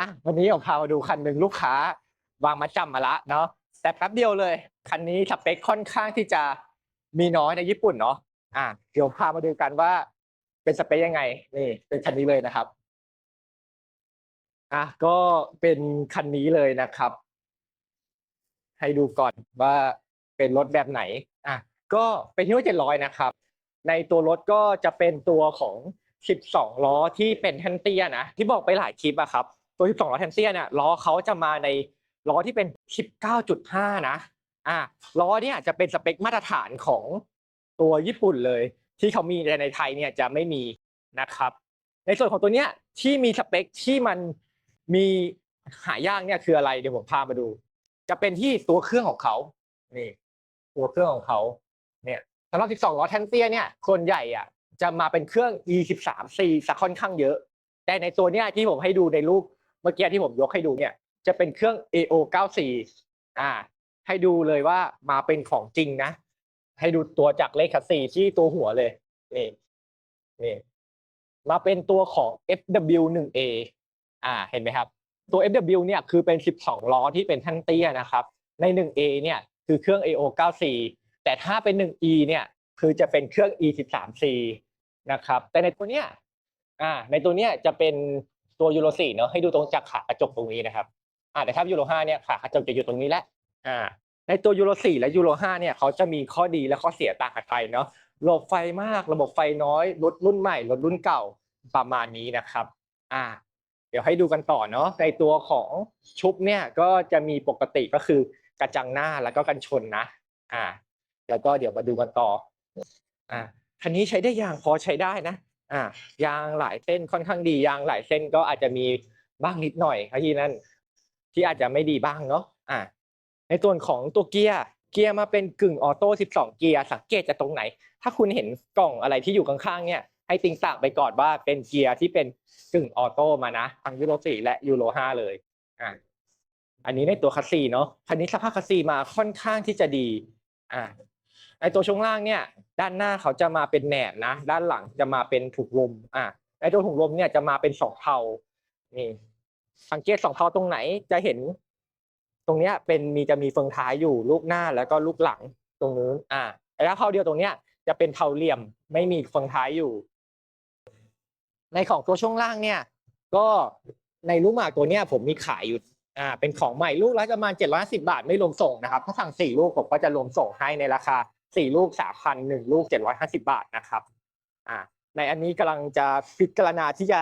อะวันนี้ผมพามาดูคันหนึ่งลูกค้า วางมาจำมาละเนาะแต่แป๊บเดียวเลย คันนี้สเปคค่อนข้างที่จะมีน้อยในญี่ปุ่นเนาะอะเดี๋ยวพามาดูกันว่า เป็นสเปคยังไงนี่เป็นคันนี้เลยนะครับอะก็เป็นคันนี้เลยนะครับ ให้ดูก่อนว่าเป็นรถแบบไหนอะก็เป็นที่ว่าเจ็ดร้อยนะครับ ในตัวรถก็จะเป็นตัวของ12ล้อที่เป็นแทนเตียนะที่บอกไปหลายคลิปอะครับ ตัว 12 ล้อแทนเตียเนี่ยล้อเขาจะมาในล้อที่เป็น 19.5 นะอะล้อเนี่ยจะเป็นสเปคมาตรฐานของตัวญี่ปุ่นเลย ที่เขามีแต่ในไทยเนี่ยจะไม่มีนะครับ ในส่วนของตัวเนี้ยที่มีสเปคที่มันมีหายากเนี่ยคืออะไรเดี๋ยวผมพามาดู จะเป็นที่ตัวเครื่องของเขานี่ตัวเครื่องของเขาเนี่ยสำหรับ 12 ล้อแทนเตียเนี่ยส่วนใหญ่อะจะมาเป็นเครื่อง E13C ซะค่อนข้างเยอะ แต่ในตัวเนี้ยที่ผมให้ดูในรูป เมื่อกี้ที่ผมยกให้ดูเนี่ยจะเป็นเครื่อง AO94 อ่า ให้ดูเลยว่ามาเป็นของจริงนะ ให้ดูตัวจากเลขคัสซีที่ตัวหัวเลยนี่นี่มาเป็นตัวของ FW1A อ่า เห็นไหมครับ ตัว FW เนี่ยคือเป็น 12 ล้อที่เป็นแท่นเตี้ยนะครับ ใน 1A เนี่ยคือเครื่อง AO94 แต่ถ้าเป็น 1E เนี่ยคือจะเป็นเครื่อง E13C นะครับ แต่ในตัวเนี้ย อ่า ในตัวเนี้ยจะเป็น ตัวยูโร4เนาะให้ดูตรงจากขากระจกตรงนี้นะครับอ่าแต่ถ้ายูโร5เนี่ยขากระจกจะอยู่ตรงนี้แหละอ่าในตัวยูโร4และยูโร5เนี่ยเขาจะมีข้อดีและข้อเสียต่างกันไปเนาะระบบไฟมากระบบไฟน้อยรถรุ่นใหม่รถรุ่นเก่าประมาณนี้นะครับอ่าเดี๋ยวให้ดูกันต่อเนาะในตัวของชุบเนี่ยก็จะมีปกติก็คือกระจังหน้าแล้วก็กันชนนะอ่าแล้วก็เดี๋ยวมาดูกันต่ออ่าคันนี้ใช้ได้ยางพอใช้ได้นะ อ่ายางหลายเส้นค่อนข้างดี ยางหลายเส้นก็อาจจะมีบ้างนิดหน่อยครับที่นั่นที่อาจจะไม่ดีบ้างเนาะอ่าในส่วนของตัวเกียร์เกียร์มาเป็นกึ่งออโต้ 12 เกียร์สังเกตจากตรงไหน ถ้าคุณเห็นกล่องอะไรที่อยู่ข้างๆเนี่ยให้ติงต่างไปก่อนว่าเป็นเกียร์ที่เป็นกึ่งออโต้มานะทั้งยูโร4และยูโร5เลยอ่าอันนี้ในตัวคัสซีเนาะคันนี้สภาพคัสซีมาค่อนข้างที่จะดี อ่า ในตัวช่วงล่างเนี่ย ด้านหน้าเขาจะมาเป็นแหนบนะ ด้านหลังจะมาเป็นถุงลม อ่าในตัวถุงลมเนี่ยจะมาเป็นสองเทานี่สังเกตสองเทาตรงไหนจะเห็น ตรงเนี้ยเป็นมีจะมีเฟืองท้ายอยู่ลูกหน้าแล้วก็ลูกหลังตรงนู้นอ่าแล้วเทาเดียวตรงเนี้ยจะเป็นเทาเหลี่ยมไม่มีเฟืองท้ายอยู่ ในของตัวช่วงล่างเนี่ย ก็ในลูกหมากตัวเนี้ยผมมีขายอยู่อ่าเป็นของใหม่ลูกละประมาณเจ็ดร้อยสิบาทไม่รวมส่งนะครับ ถ้าสั่งสี่ลูกผมก็จะรวมส่งให้ในราคา สี่ลูกสามพันหนึ่งลูกเจ็ดร้อยห้าสิบาทนะครับอ่าในอันนี้กำลังจะพิจารณาที่จะ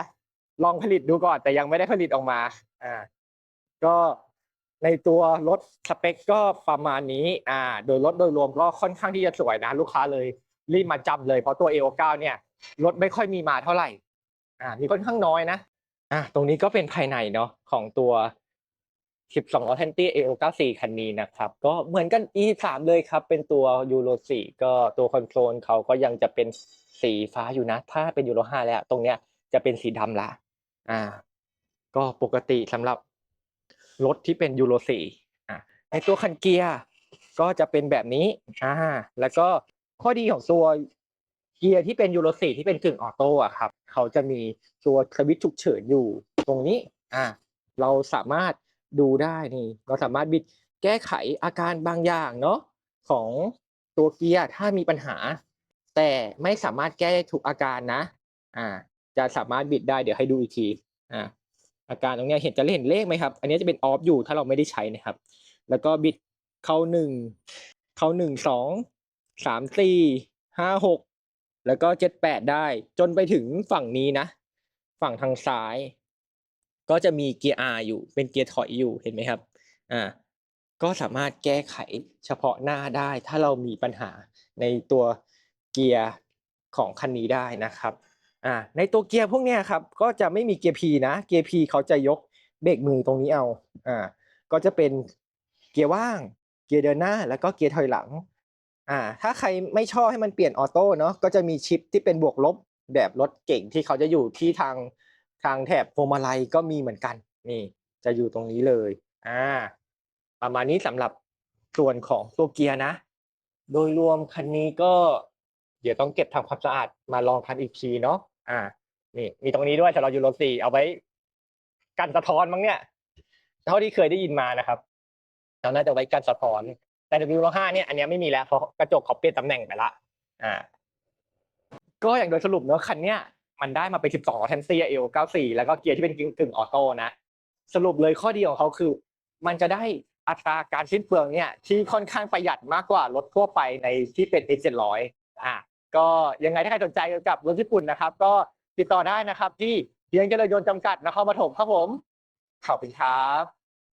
ลองผลิตดูก่อน แต่ยังไม่ได้ผลิตออกมาอ่าก็ในตัวรถสเปคก็ประมาณนี้อ่าโดยรถโดยรวมก็ค่อนข้างที่จะสวยนะลูกค้าเลยรีบมาจำเลยเพราะตัว A9 เนี่ยรถไม่ค่อยมีมาเท่าไหร่อ่ามีค่อนข้างน้อยนะอะตรงนี้ก็เป็นภายในเนาะของตัว 12 Authentic AO94 คันนี้นะครับ ก็เหมือนกัน E3 เลยครับ เป็นตัว Euro 4 ก็ตัวคอนโทรลเขาก็ยังจะเป็นสีฟ้าอยู่นะ ถ้าเป็น Euro 5 แล้ว ตรงเนี้ยจะเป็นสีดำละ อ่า ก็ปกติสำหรับรถที่เป็น Euro 4 อะในตัวคันเกียร์ก็จะเป็นแบบนี้ อ่า แล้วก็ข้อดีของตัวเกียร์ที่เป็นยูโร4ที่เป็นกึ่งออโต้อะครับ เขาจะมีตัวสวิตช์ฉุกเฉินอยู่ตรงนี้ อ่า เราสามารถ ดูได้นี่ เราสามารถบิดแก้ไขอาการบางอย่างเนาะของตัวเกียร์ถ้ามีปัญหา แต่ไม่สามารถแก้ได้ทุกอาการนะ อ่า จะสามารถบิดได้เดี๋ยวให้ดูอีกทีอ่าอาการตรงนี้เห็นจะเห็นเลขไหมครับ อันนี้จะเป็นออฟอยู่ถ้าเราไม่ได้ใช้นะครับ แล้วก็บิดเข้าหนึ่งเข้าหนึ่งสองสามสี่ห้าหกแล้วก็เจ็ดแปดได้ จนไปถึงฝั่งนี้นะ ฝั่งทางซ้าย ก็จะมีเกียร์ R อยู่เป็นเกียร์ถอยอยู่เห็นไหมครับอ่าก็สามารถแก้ไขเฉพาะหน้าได้ ถ้าเรามีปัญหาในตัวเกียร์ของคันนี้ได้นะครับอ่าในตัวเกียร์พวกเนี้ยครับก็จะไม่มีเกียร์ P นะเกียร์ P เขาจะยกเบรกมือตรงนี้เอาอ่าก็จะเป็นเกียร์ว่าง เกียร์เดินหน้า แล้วก็เกียร์ถอยหลังอ่าถ้าใครไม่ชอบให้มันเปลี่ยนออโต้เนาะก็จะมีชิปที่เป็นบวกลบแบบรถเก่งที่เขาจะอยู่ที่ทาง ทางแถบพวงมาลัยก็มีเหมือนกัน นี่ จะอยู่ตรงนี้เลยอ่าประมาณนี้สำหรับส่วนของตัวเกียร์นะ โดยรวมคันนี้ก็ เดี๋ยวต้องเก็บทำความสะอาดมาลองคันอีกทีเนาะอ่า นี่มีตรงนี้ด้วยสำหรับยูโร4เอาไว้ กันสะท้อนมั้งเนี่ยเท่าที่เคยได้ยินมานะครับเราน่าจะไว้กันสะท้อน แต่ W105 เนี่ยอันนี้ไม่มีแล้วเพราะกระจกเขาเปลี่ยนตำแหน่งไปละอ่า ก็อย่างโดยสรุปเนอะคันเนี้ย มันได้มาเป็น 12แทนเซียเอล94 แล้วก็เกียร์ที่เป็นกึ่งกึ่งออโต้นะ สรุปเลยข้อดีของเขาคือ มันจะได้อัตราการสิ้นเปลืองเนี่ยที่ค่อนข้างประหยัดมากกว่ารถทั่วไปในที่เป็น X700 อะก็ยังไงถ้าใครสนใจเกี่ยวกับรถญี่ปุ่นนะครับ ก็ติดต่อได้นะครับที่เพียงเจริญยนต์จำกัดนครปฐมครับผมขอบคุณครับ